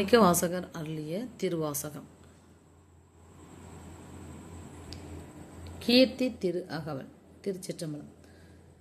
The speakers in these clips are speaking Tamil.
மாணிக்க வாசகர் அருளிய திருவாசகம். கீர்த்தி திரு அகவல் திருச்சிற்றம்பலம்.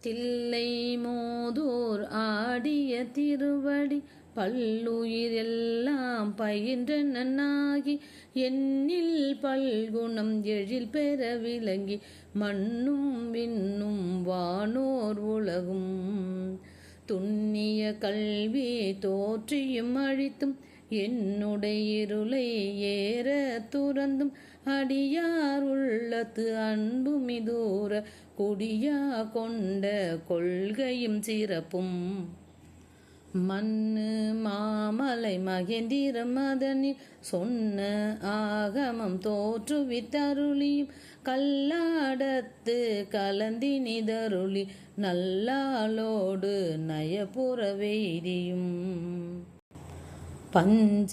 தில்லை மோதூர் ஆடிய திருவடி பல்லுயிர் எல்லாம் பயின்ற நன்னாகி எண்ணில் பல்குணம் எழில் பெற விளங்கி மண்ணும் விண்ணும் வானோர் உலகும். துண்ணிய கல்வி தோற்றியும் அழித்தும் என்னுடைய இருளை ஏற துறந்தும் அடியார் உள்ளத்து அன்பு மிதூர குடியா கொண்ட கொள்கையும் சிறப்பும். மண்ணு மாமலை மகேந்திர மதனில் சொன்ன ஆகமம் தோற்றுவித்தருளியும் கல்லாடத்து கலந்தினிதருளி நல்லாளோடு நயபுற வேதியும். பஞ்ச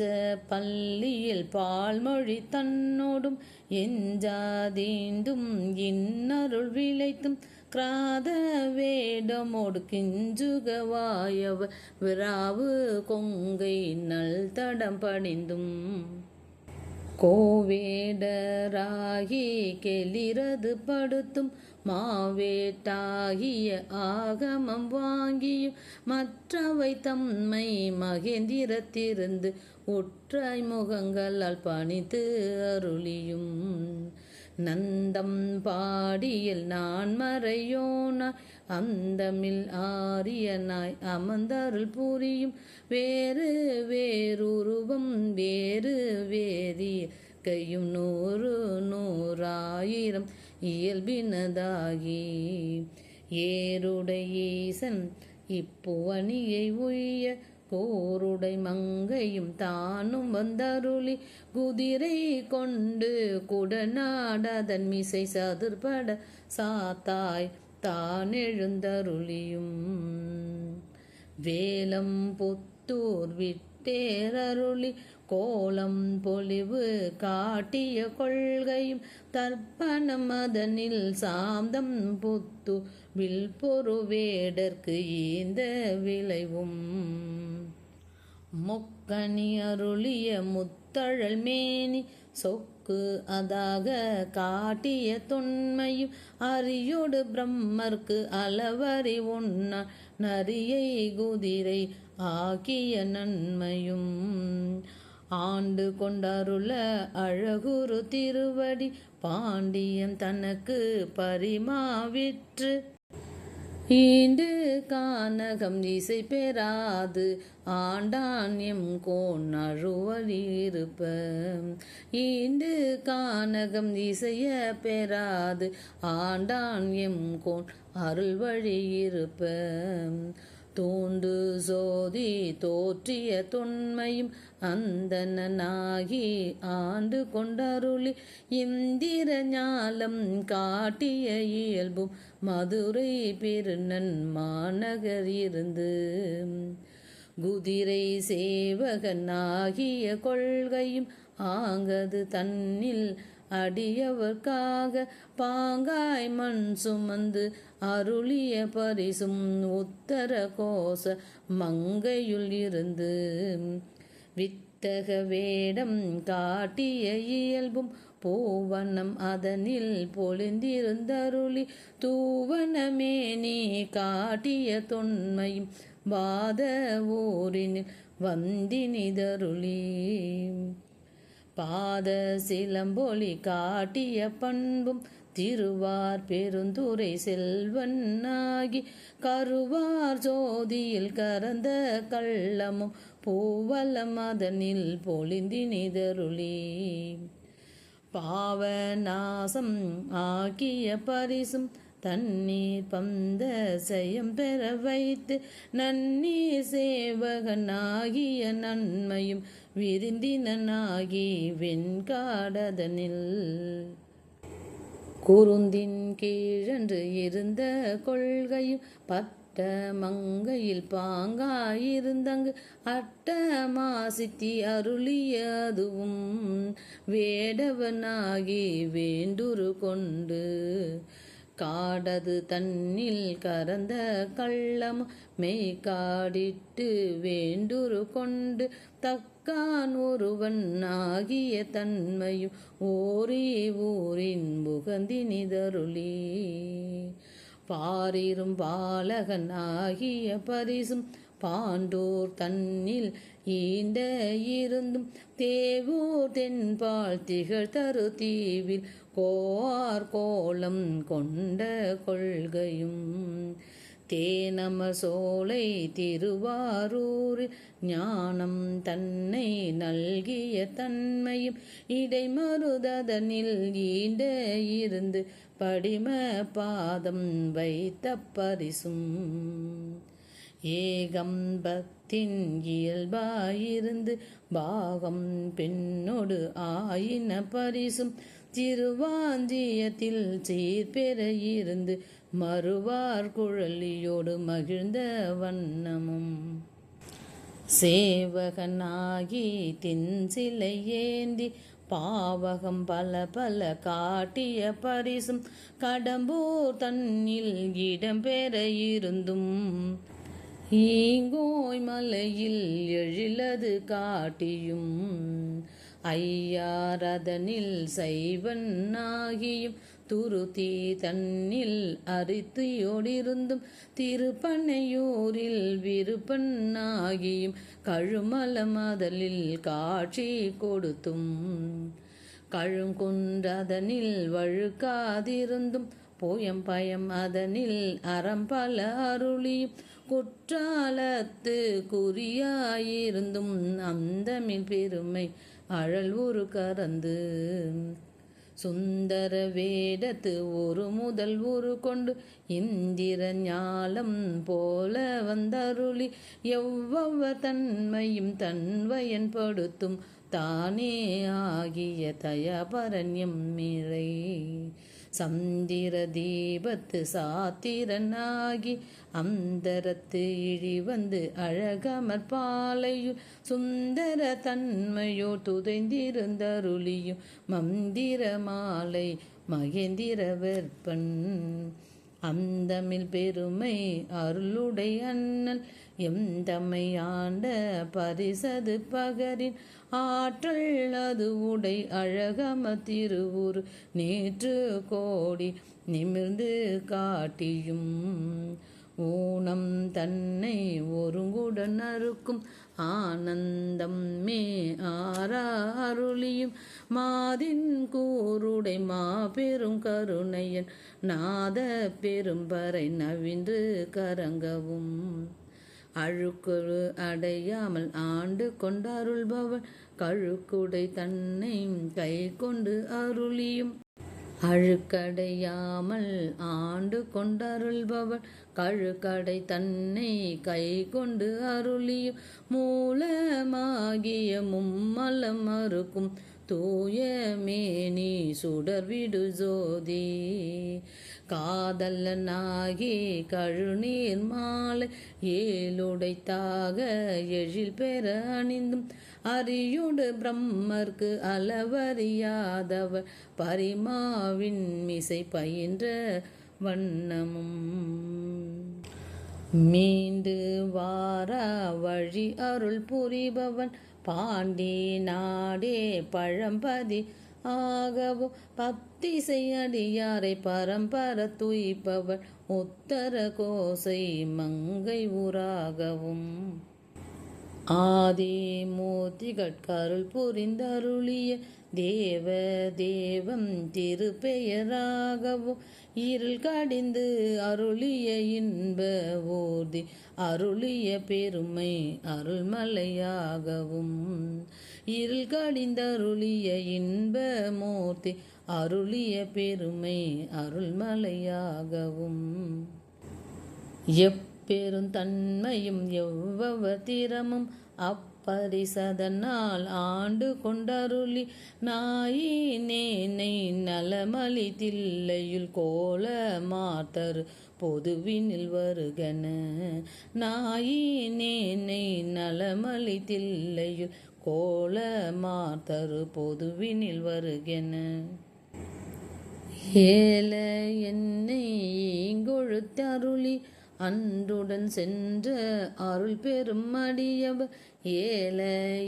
பள்ளியில் பால்மொழி தன்னோடும் எஞ்சாதீண்டும் இன்னருள் விளைத்தும் கிராத வேடமோடு கிஞ்சுகவாயவ விராவு கொங்கை நல் தடம் பணிந்தும். கோவேடராகி கெளிரது படுத்தும் மாவேட்டாகிய ஆகமம் வாங்கியும் மற்றவை தம்மை மகேந்திரத்திருந்து ஒற்றாய் முகங்களால் பணித்து அருளியும். நந்தம் பாடியில் நான் மறையோன அந்தமில் ஆரியனாய் அமர்ந்தருள் புரியும். வேறு வேறுருவம் வேறு வேறிய கையும் நூறு நூறாயிரம் இயல்பினதாகி. ஏருடையீசன் இப்புவணியை உய்ய போருடை மங்கையும் தானும் வந்தருளி குதிரை கொண்டு குடநாடதன் மிசை சதுர்பட சாத்தாய் தான் எழுந்தருளியும் வேலம் புத்தூர் விட்டேரருளி கோலம் பொலிவு காட்டிய கொள்கையும் தர்ப்பணம் அதனில் சாந்தம் புத்து வில் பொறுவேடற்கு ஈந்த விளைவும். மொக்கணி அருளிய முத்தழல் மேனி சொக்கு அதாக காட்டிய தொன்மையும் அரியோடு பிரம்மர்க்கு அளவறி உண்ண நரியை குதிரை ஆக்கிய நன்மையும். ஆண்டு கொண்டாருள அழகுரு திருவடி பாண்டியம் தனக்கு பரிமாவிற்று. ஈண்டு கானகம் இசை பெறாது ஆண்டான் எம் கோன் அழுவழி ஈண்டு கானகம் இசைய பெறாது ஆண்டான் எம் கோன் அருள் வழியிருப்ப தூண்டு சோதி தோற்றிய தொன்மையும் அந்தனாகி ஆண்டு கொண்டருளி. இந்திர ஞாலம் காட்டிய இயல்பும் மதுரை பெருநன் மாநகர் இருந்து. குதிரை சேவகனாகிய கொள்கையும் ஆங்கது தன்னில் அடியவர்க்காக பாங்காய் மண் சுமந்து அருளிய பரிசும் உத்தர கோச மங்கையுள் இருந்து. வித்தக வேடம் காட்டிய இயல்பும் பூவனம் அதனில் பொழிந்திருந்தருளி. தூவனமேனி காட்டிய தொன்மையும் வாத ஊரினில் வந்தினிதருளி. பாத சிலம்பொலி காட்டிய பண்பும் திருவார் பெருந்துரை செல்வன்னாகி கருவார் ஜோதியில் கறந்த கள்ளமும் பூவலம் அதனில் பொழிந்தினிதருளி பாவநாசம் ஆக்கிய பரிசும் தண்ணீர் பந்த செயம் பெற வைத்து நன்னீர் சேவகனாகிய நன்மையும் விருந்தினனாகி வெண்காடதனில். குருந்தின் கீழன்று இருந்த கொள்கையும் பத்த மங்கையில் பாங்காயிருந்தங்கு அட்ட மாசித்தி அருளியதுவும் வேடவனாகி வேண்டுரு கொண்டு காடது தன்னில் கறந்த கள்ளம் மெய்காடிட்டு வேண்டுரு கொண்டு தக்கான் ஒருவன் ஆகிய தன்மையும் ஓரே ஊரின் புகந்தினிதருளி பாரிரும் பாலகன் ஆகிய பரிசும் பாண்டோர் தன்னில் ஈண்ட இருந்தும் தேவோர் தென்பால் திகழ் தரு தீவில் கோவார் கோலம் கொண்ட கொள்கையும் தேனமர் சோலை திருவாரூரில் ஞானம் தன்னை நல்கிய தன்மையும் இடைமருதனில் ஈண்ட இருந்து படிம பாதம் வைத்த பரிசும். ஏகம்பத்தின் இயல்பாயிருந்து பாகம் பெண்ணொடு ஆயின பரிசும் திருவாந்தியத்தில் சீர்பெற இருந்து மறுவார் குழலியோடு மகிழ்ந்த வண்ணமும். சேவகனாகி தின் சிலை ஏந்தி பாவகம் பல பல காட்டிய பரிசும் கடம்பூர் தன்னில் இடம்பெற இருந்தும். ஈங்கோய் மலையில் எழிலது காட்டியும் ஐயாரதனில் சைவன் ஆகியும் துருதி தன்னில் அரித்தியோடிருந்தும் திருப்பனையூரில் விருப்பன்னாகியும் கழுமல மதலில் காட்சி கொடுத்தும் கழுங்குன்றதனில் வழுக்காதிருந்தும் போயம் பயம் அதனில் அறம் பல அருளியும் குற்றாலத்து குறியாயிருந்தும் அந்தமில் பெருமை அழல் ஒரு கறந்து சுந்தர வேடத்து ஒரு முதல் ஒரு கொண்டு இந்திர ஞாலம் போல வந்தருளி எவ்வவ தன்மையும் தன்வயன்படுத்தும் தானே ஆகிய தயபரண்யம் மிழை சந்திர தீபத்து சாத்திரனாகி அந்தரத்து இழி வந்து அழகமற்பாலையுள் சுந்தர தன்மையோ துதைந்திருந்தருளியும் மந்திர மாலை மகேந்திர வெற்பன் அந்தமில் பெருமை அருளுடை அண்ணல் எந்தமை ஆண்ட பரிசது பகரின் ஆற்றல் அது உடை அழகம திருவுரு நேற்று கோடி நிமிர்ந்து காட்டியும். ஊனம் தன்னை ஒருங்குடன் அறுக்கும் ஆனந்தம் மே ஆரா அருளியும் மாதின் கூருடை மாபெரும் கருணையன் நாத பெரும்பறை நவின்று கரங்கவும். அழுக்குழு அடையாமல் ஆண்டு கொண்டருள்பவன் கழுக்குடை தன்னை கை கொண்டு அருளியும். அழுக்கடையாமல் ஆண்டு கொண்டருள்பவள். கழுக்கடை தன்னை கை கொண்டு அருளியும் மூலமாகிய மும்மலம் மறுக்கும் தூய மேனி சுடர்விடு ஜோதி. காதலனாகி கழுநீர் மாலை ஏழுடைத்தாக எழில் பெற அணிந்தும். அரியுடு பிரம்மர்க்கு அளவறியாதவர் பரிமாவின் மிசை பயின்ற வண்ணமும். மீண்டு வாரா வழி அருள் புரிபவன். பாண்டி நாடே பழம்பதி ஆகவும் பத்திசை அடியாரை பரம்பர துய்ப்பவன் உத்தர கோசை மங்கை ஊராகவும் ஆதி மூர்த்திகட்கருள் புரிந்தருளிய தேவ தேவம் திருப்பெயராகவும் இருள் கடிந்து அருளிய இன்ப ஊர்தி அருளிய பெருமை அருள்மலையாகவும். இருள் கடிந்த அருளிய இன்ப மூர்த்தி அருளிய பெருமை அருள்மலையாகவும். எப் எவ்வவ எவ்வவத்திரமும் அப்பரிசதனால் ஆண்டு கொண்டருளி நாயினேனை நலமளி தில்லையுள் கோல மாத்தரு பொதுவினில் வருகன. நாயினேனை நலமளி தில்லையுள் கோல மாத்தரு பொதுவினில் வருகன. ஏல என்னை ஈங்கொழுத்தருளி அன்றுடன் சென்ற அருள் பெரும் அடியவர். ஏல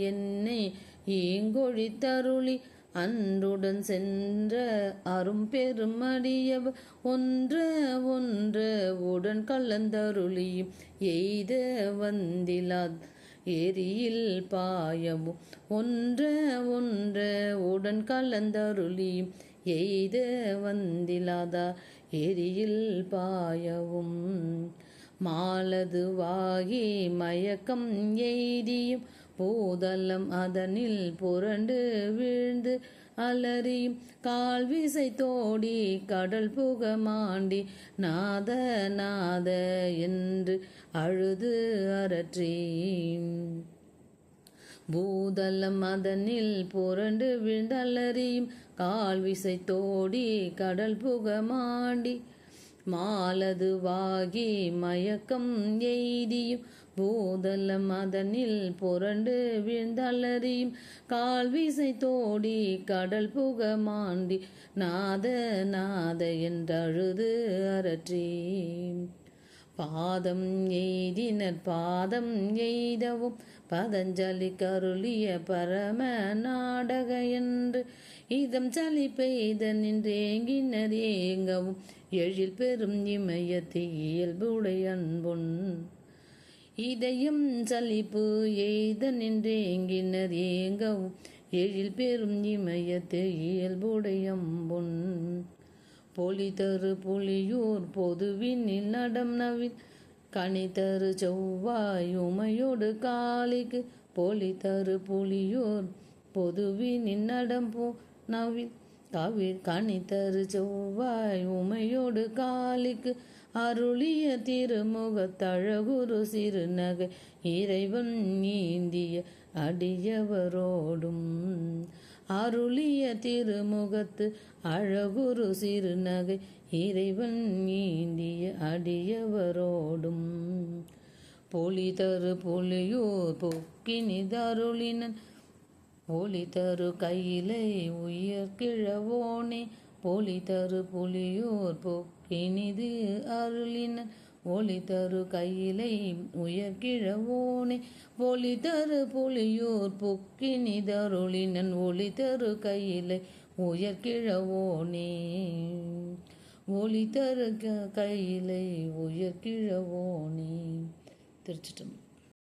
என்னை ஈங்கொழித்தருளி. அன்றுடன் சென்ற அரும் பெரும் அடியவர். ஒன்ற ஒன்ற உடன் கலந்தருளியும். எய்த வந்திலாத் எரியில் பாயவும். ஒன்ற ஒன்ற உடன் கலந்தருளியும். எய்த வந்திலாதா எரியில் பாயவும். மாலதுவாகி மயக்கம் எய்தியும் பூதலம் அதனில் புரண்டு வீழ்ந்து அலறியும். கால்விசை தோடி கடல் புக மாண்டி நாத நாத என்று அழுது அரற்றி பூதலம் அதனில் புரண்டு விழுந்தலறியும் கால் விசை தோடி கடல் புகமாண்டி மாலதுவாகி மயக்கம் எய்தியும் பூதலம் அதனில் புரண்டு வீழ்ந்தலறியும் கால்விசை தோடி கடல் புக மாண்டி நாத நாத என்றழுது அரற்றி பாதம் எய்தினர் பாதம் எய்தவும் பதஞ்சலி கருளிய பரம நாடக என்று இதம் சலி பெய்த நின்றேங்கினர் ஏங்கவும் எழில் பெரும் இமயத்து இயல்புடைய அன்புன் இதயம் சலிப்பு எய்த நின்றேங்கினர் ஏங்கவும் எழில் பெரும் இமயத்து இயல்புடையம்பொன் பொலி தரு புலியூர் பொதுவினில் நடம் நவில் கனி தரு செவ்வாய் உமையோடு காலிக்கு பொலி தரு புலியூர் பொதுவினில் நடம் போ நவில் கவி கனி தரு செவ்வாய் உமையோடு காலிக்கு அருளிய திருமுகத்தழகுரு சிறுநகை. இறைவன் நீந்திய அடியவரோடும் அருளிய திருமுகத்து அழகுரு சிறுநகை இறைவன் நீந்திய அடியவரோடும். பொலி தரு பொக்கினி தருளினன் ஒளி தரு கையிலை உயர் கிழவோனே. பொலி தரு புலியூர் பொக்கினிது அருளினன். ஒளி தரு கையிலை உயர்கிழவோனே ஒளி தரு புலியூர் பொக்கினிதருளினன் ஒளி தரு கையிலை உயர்கிழவோனே ஒளி தரு கையிலை உயர்கிழவோனே திருச்சிட்டம்